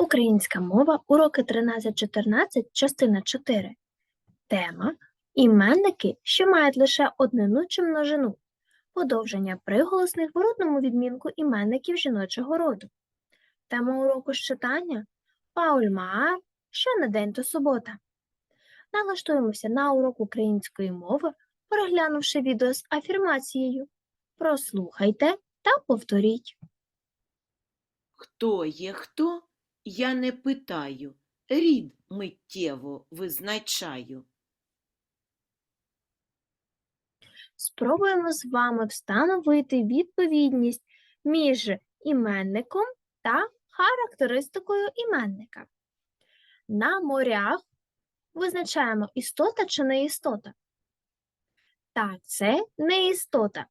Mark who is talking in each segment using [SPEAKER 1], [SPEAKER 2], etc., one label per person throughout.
[SPEAKER 1] Українська мова, уроки 13-14, частина 4. Тема Іменники, що мають лише однину чи множину. Подовження приголосних в родному відмінку іменників жіночого роду. Тема уроку з читання Пауль Маар Щонедень то субота. Налаштуємося на урок української мови, переглянувши відео з афірмацією. Прослухайте та повторіть.
[SPEAKER 2] Хто є хто, я не питаю, рід миттєво визначаю.
[SPEAKER 1] Спробуємо з вами встановити відповідність між іменником та характеристикою іменника. На морях визначаємо істота чи не істота. Так, це не істота.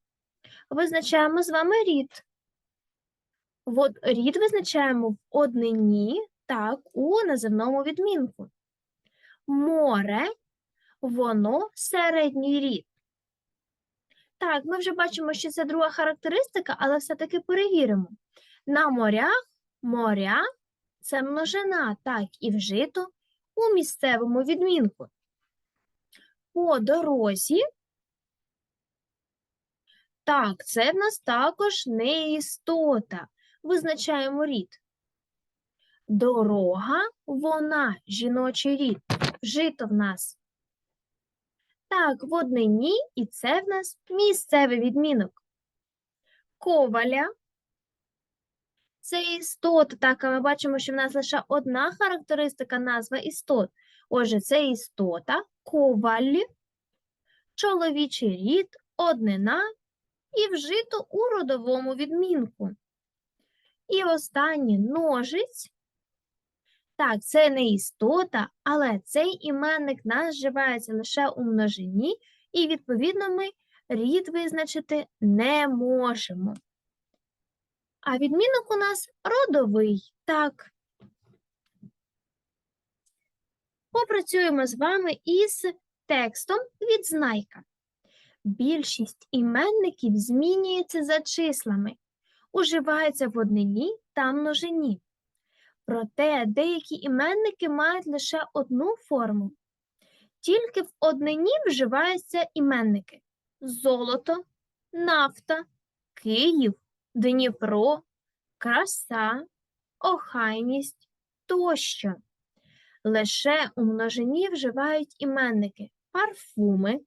[SPEAKER 1] Визначаємо з вами рід. От рід визначаємо в однині, так, у називному відмінку. Море, воно середній рід. Так, ми вже бачимо, що це друга характеристика, але все-таки перевіримо. На морях моря це множина, так, і вжито у місцевому відмінку. По дорозі, так, це в нас також не істота. Визначаємо рід. Дорога, вона, жіночий рід. Вжито в нас так, в однині, і це в нас місцевий відмінок. Коваля. Це істота. Так, а ми бачимо, що в нас лише одна характеристика назва істот. Отже, це істота, коваль, чоловічий рід, однина і вжито у родовому відмінку. І останнє ножиць. Так, це не істота, але цей іменник нас вживається лише у множині, і, відповідно, ми рід визначити не можемо. А відмінок у нас родовий. Так. Попрацюємо з вами із текстом відзнайка. Більшість іменників змінюється за числами, уживаються в однині та множині. Проте деякі іменники мають лише одну форму. Тільки в однині вживаються іменники золото, нафта, Київ, Дніпро, краса, охайність тощо. Лише у множині вживають іменники парфуми,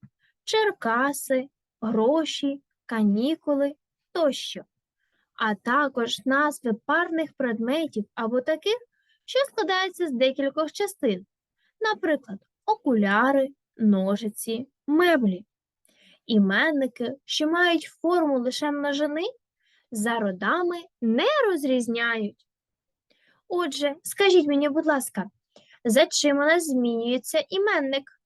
[SPEAKER 1] черкаси, гроші, канікули тощо а також назви парних предметів або таких, що складаються з декількох частин, наприклад, окуляри, ножиці, меблі. Іменники, що мають форму лише множини, за родами не розрізняють. Отже, скажіть мені, будь ласка, за чим у нас змінюється іменник?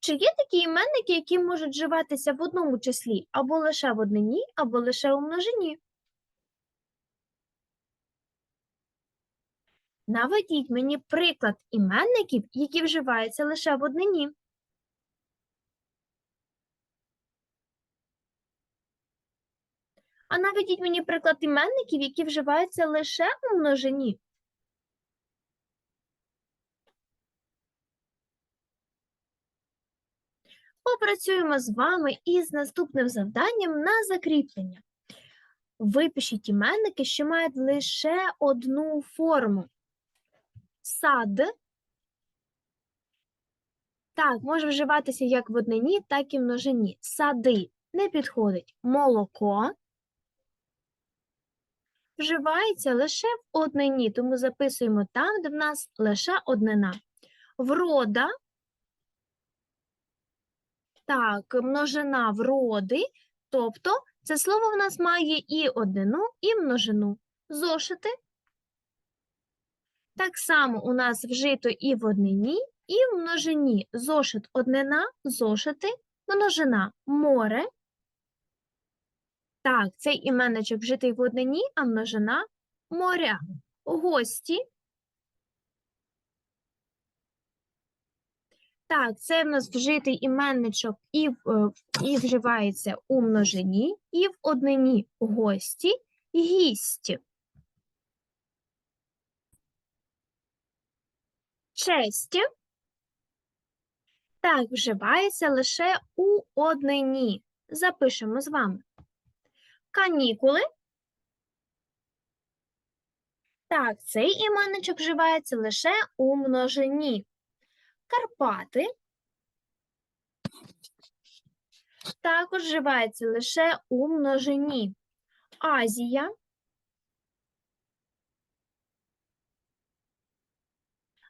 [SPEAKER 1] Чи є такі іменники, які можуть вживатися в одному числі або лише в однині, або лише у множині? Наведіть мені приклад іменників, які вживаються лише в однині. А наведіть мені приклад іменників, які вживаються лише у множині. Попрацюємо з вами із наступним завданням на закріплення. Випишіть іменники, що мають лише одну форму. Сад. Так, може вживатися як в однині, так і в множині. Сади не підходить. Молоко. Вживається лише в однині, тому записуємо там, де в нас лише однина. Врода так, множина вроди, тобто це слово в нас має і однину, і множину. Зошити. Так само у нас вжито і в однині, і в множині. Зошит однина, зошити, множина море. Так, цей іменничок вжитий в однині, а множина моря. Гості. Так, це в нас вжитий іменничок і, е, і вживається у множині, і в однині гості, гість. Честь. Так, вживається лише у однині. Запишемо з вами. Канікули. Так, цей іменничок вживається лише у множині. Карпати. Також вживається лише у множині. Азія.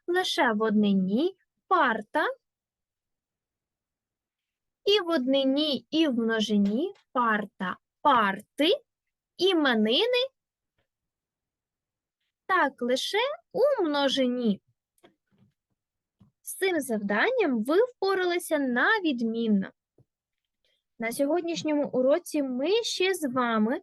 [SPEAKER 1] Лише в однині. Парта. І в однині, і в множині парта, парти, іменини. Так, лише у множині. З цим завданням ви впоралися на відмінно. На сьогоднішньому уроці ми ще з вами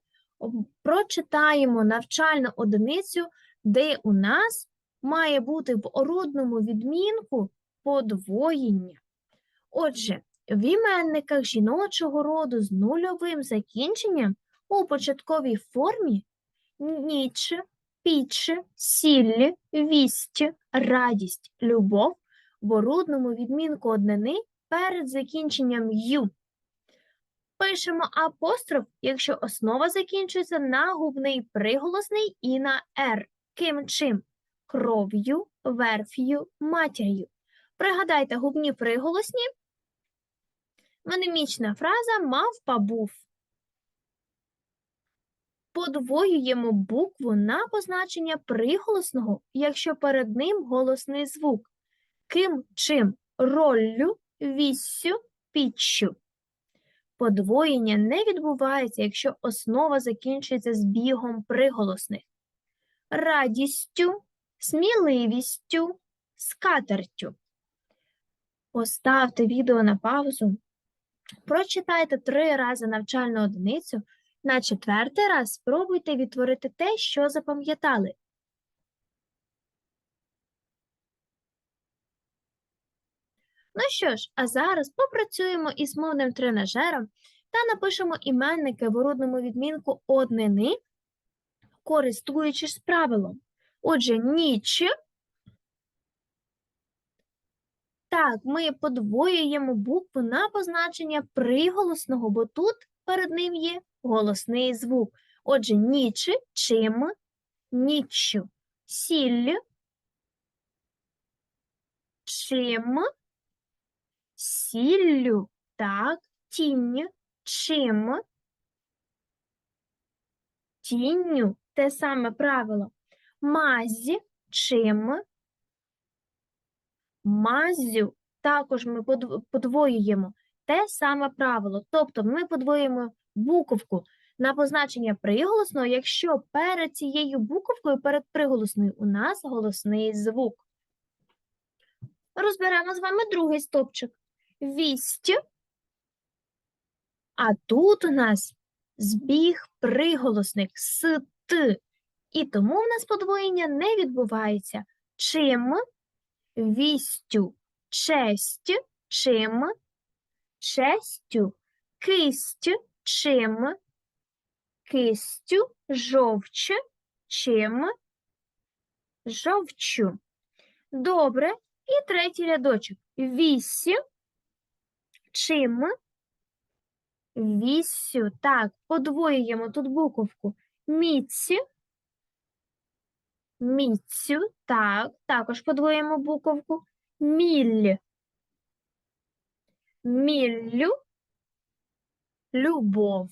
[SPEAKER 1] прочитаємо навчальну одиницю, де у нас має бути в орудному відмінку подвоєння. Отже, в іменниках жіночого роду з нульовим закінченням у початковій формі ніч, піч, сіль, вість, радість, любов в орудному відмінку однини перед закінченням ю. Пишемо апостроф, якщо основа закінчується на губний приголосний і на «р». Ким чим? Кров'ю, верф'ю, матір'ю. Пригадайте губні приголосні. Менемічна фраза мавпа був. Подвоюємо букву на позначення приголосного, якщо перед ним голосний звук. Ким чим роллю, віссю, піччю. Подвоєння не відбувається, якщо основа закінчується збігом приголосних. Радістю, сміливістю, скатертю. Поставте відео на паузу. Прочитайте три рази навчальну одиницю. На четвертий раз спробуйте відтворити те, що запам'ятали. Ну що ж, а зараз попрацюємо із мовним тренажером та напишемо іменники в орудному відмінку однини, користуючись правилом. Отже, ніч. Так, ми подвоюємо букву на позначення приголосного, бо тут перед ним є голосний звук. Отже, ніч, чим, ніччю, сіль, чим, сіллю, так, тінь, чим, тінню, те саме правило. Мазі, чим, мазю, також ми подвоюємо те саме правило. Тобто ми подвоюємо буковку на позначення приголосного, якщо перед цією буковкою, перед приголосною, у нас голосний звук. Розберемо з вами другий стопчик. Вість. А тут у нас збіг приголосник с т. І тому в нас подвоєння не відбувається. Чим, вістю, честь, чим, честю, кисть, чим, кистю, жовч, чим, жовчу. Добре. І третій рядочок. Вісі, чим, вісю. Так, подвоюємо тут буковку. Міці, міцю. Так, також подвоюємо буковку. Міль, міллю, любов,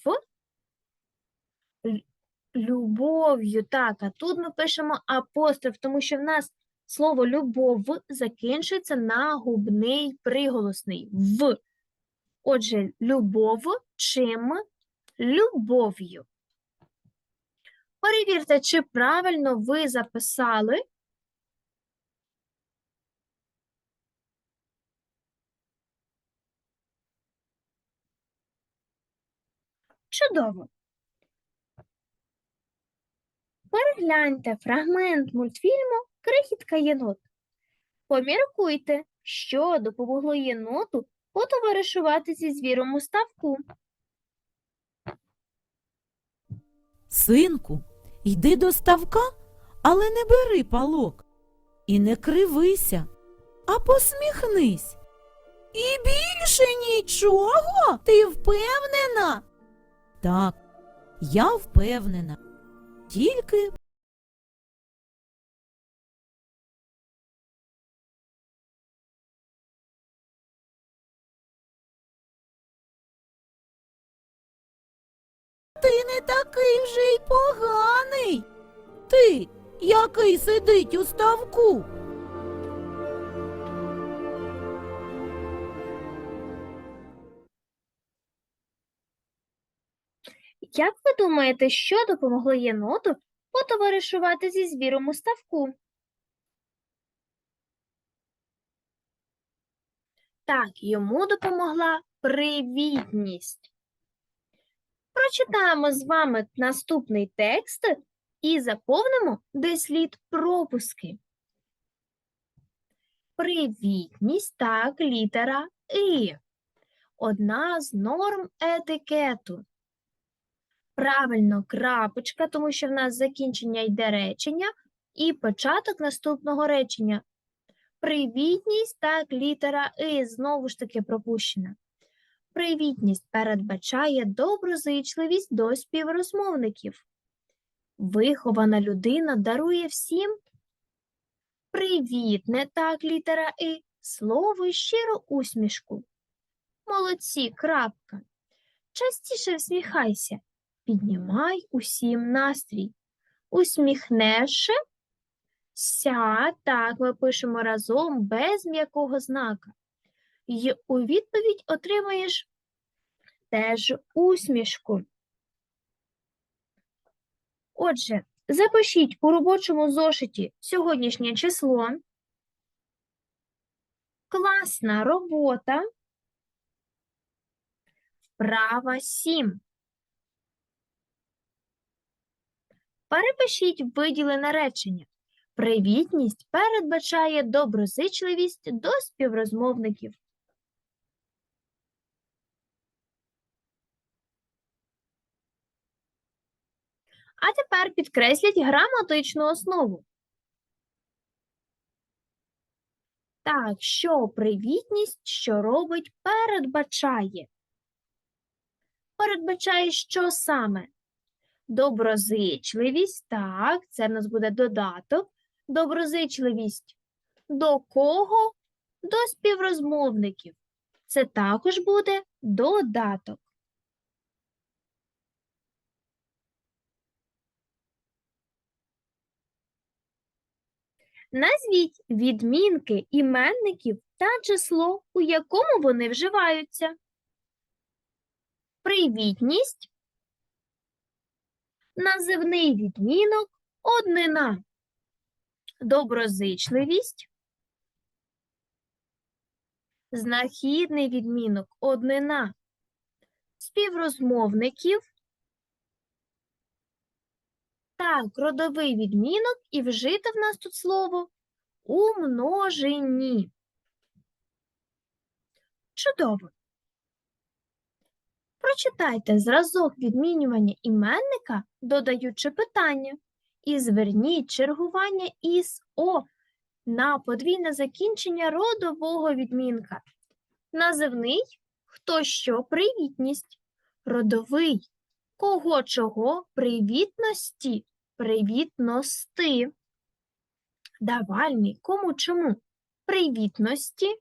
[SPEAKER 1] любов'ю. Так, а тут ми пишемо апостроф, тому що в нас слово любов закінчується на губний приголосний в. Отже, любов чим любов'ю. Перевірте, чи правильно ви записали. Чудово. Перегляньте фрагмент мультфільму Крихітка єнот. Поміркуйте, що допомогло єноту потоваришувати зі звіром у ставку.
[SPEAKER 3] Синку, йди до ставка, але не бери палок. І не кривися, а посміхнись. І більше нічого, ти впевнена? Так, я впевнена. Тільки ти не такий вже й поганий. Ти, який сидить у ставку.
[SPEAKER 1] Як ви думаєте, що допомогло єноту потоваришувати зі звіром у ставку? Так, йому допомогла привітність. Прочитаємо з вами наступний текст і заповнимо, де слід пропуски. Привітність, так, літера І. Одна з норм етикету. Правильно, крапочка, тому що в нас закінчення йде речення і початок наступного речення. Привітність, так, літера И знову ж таки пропущена. Привітність передбачає доброзичливість до співрозмовників. Вихована людина дарує всім привітне, так, літера И, слово і щиру усмішку. Молодці, крапка. Частіше всміхайся. Піднімай усім настрій. Усміхнешся, так, ми пишемо разом без м'якого знака. І у відповідь отримаєш теж усмішку. Отже, запишіть у робочому зошиті сьогоднішнє число. Класна робота. Вправа 7. Перепишіть виділене речення. Привітність передбачає доброзичливість до співрозмовників. А тепер підкресліть граматичну основу. Так, що привітність, що робить, передбачає. Передбачає, що саме? Доброзичливість, так, це в нас буде додаток. Доброзичливість до кого? До співрозмовників. Це також буде додаток. Назвіть відмінки іменників та число, у якому вони вживаються. Привітність. Називний відмінок однина, доброзичливість, знахідний відмінок однина, співрозмовників, так, родовий відмінок і вжите в нас тут слово у множині. Чудово. Прочитайте зразок відмінювання іменника, додаючи питання, і зверніть чергування із О на подвійне закінчення родового відмінка. Називний хто що привітність, родовий кого чого? Привітності, привітності. Давальний кому чому? Привітності,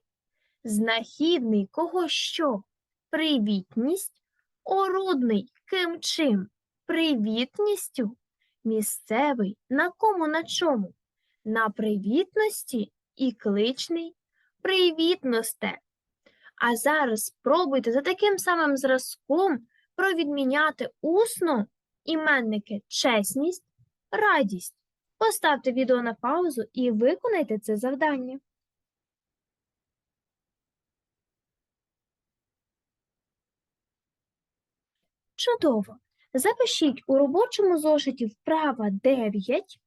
[SPEAKER 1] знахідний кого що? Привітність, орудний ким чим, привітністю, місцевий на кому на чому, на привітності і кличний. Привітносте. А зараз спробуйте за таким самим зразком провідміняти усно іменники чесність, радість. Поставте відео на паузу і виконайте це завдання. Чудово! Запишіть у робочому зошиті вправа 9.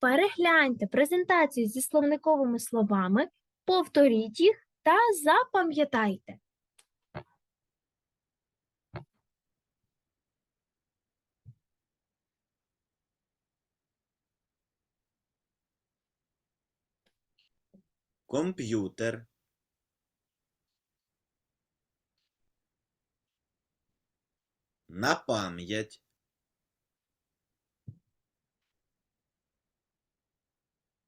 [SPEAKER 1] Перегляньте презентацію зі словниковими словами, повторіть їх та запам'ятайте.
[SPEAKER 4] Комп'ютер, на пам'ять,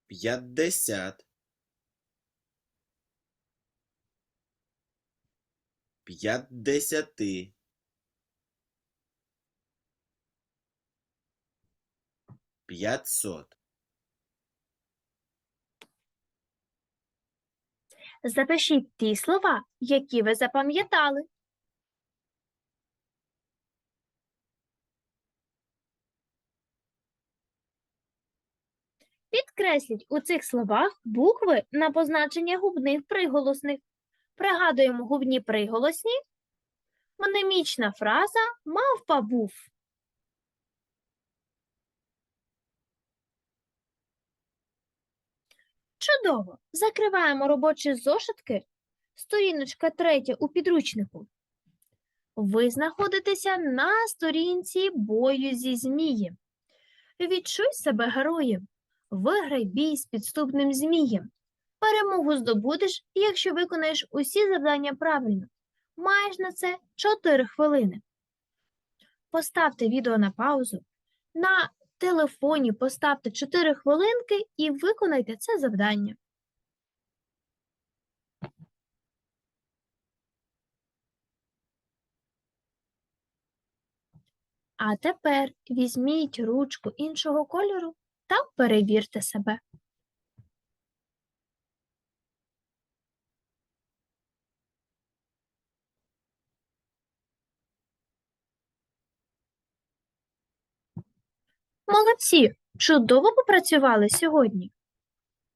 [SPEAKER 4] п'ятдесят, п'ятдесяти, п'ятсот.
[SPEAKER 1] Запишіть ті слова, які ви запам'ятали. Підкресліть у цих словах букви на позначення губних приголосних. Пригадуємо губні приголосні. Монемічна фраза мавпа був. Чудово! Закриваємо робочі зошитки. Сторіночка третя у підручнику. Ви знаходитеся на сторінці бою зі змієм. Відчуй себе героєм. Виграй бій з підступним змієм. Перемогу здобудеш, якщо виконаєш усі завдання правильно. Маєш на це 4 хвилини. Поставте відео на паузу. На телефоні поставте 4 хвилинки і виконайте це завдання. А тепер візьміть ручку іншого кольору та перевірте себе. Молодці! Чудово попрацювали сьогодні.